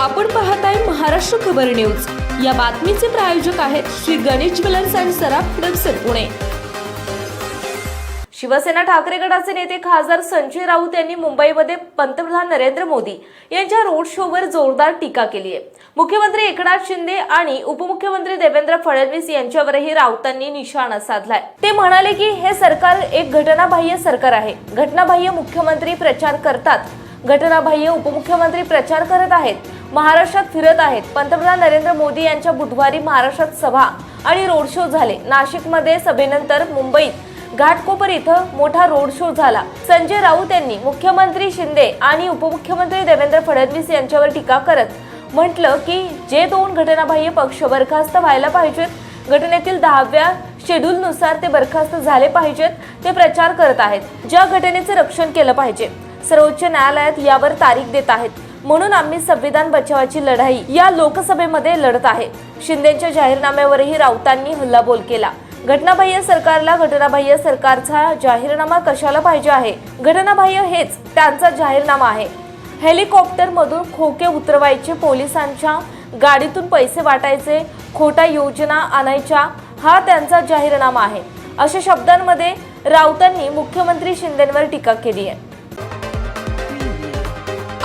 आपण पाहत आहे महाराष्ट्र खबर न्यूज. या बातमीचे प्रायोजक आहेत श्री गणेश ज्वेलर्स अँड सराफ दक्षिण पुणे. शिवसेना ठाकरे गटाचे नेते खासदार संजय राऊत यांनी मुंबईमध्ये पंतप्रधान नरेंद्र मोदी यांच्या रोड शोवर जोरदार टीका केली आहे. मुख्यमंत्री एकनाथ शिंदे आणि उपमुख्यमंत्री देवेंद्र फडणवीस यांच्यावरही राऊतांनी निशाणा साधलाय. ते म्हणाले की हे सरकार एक घटनाबाह्य सरकार आहे. घटनाबाह्य मुख्यमंत्री प्रचार करतात. घटनाबाह्य उपमुख्यमंत्री प्रचार करत आहेत. महाराष्ट्रात फिरत आहेत. पंतप्रधान नरेंद्र मोदी यांच्या बुधवारी महाराष्ट्रात सभा आणि रोड शो झाले. नाशिकमध्ये सभेनंतर मुंबईत घाटकोपर इथं मोठा रोड शो झाला. संजय राऊत यांनी मुख्यमंत्री शिंदे आणि उपमुख्यमंत्री देवेंद्र फडणवीस यांच्यावर टीका करत म्हटलं की जे दोन घटनाबाह्य पक्ष बरखास्त व्हायला पाहिजेत घटनेतील दहाव्या शेड्यूलनुसार ते बरखास्त झाले पाहिजेत ते प्रचार करत आहेत. ज्या घटनेचे रक्षण केलं पाहिजे सर्वोच्च न्यायालयात यावर तारीख देत आहेत. म्हणून आम्ही संविधान बचावाची लढाई या लोकसभेमध्ये लढत आहे. शिंदेच्या जाहीरनाम्यावरही राऊतांनी हल्लाबोल केला. घटनाबाह्य सरकारला घटनाबाह्य सरकारचा जाहीरनामा कशाला पाहिजे आहे? घटनाबाह्य हेच त्यांचा जाहीरनामा आहे. हेलिकॉप्टर मधून खोके उतरवायचे पोलिसांच्या गाडीतून पैसे वाटायचे खोटा योजना आणायच्या हा त्यांचा जाहीरनामा आहे. अशा शब्दांमध्ये राऊतांनी मुख्यमंत्री शिंदेंवर टीका केली आहे.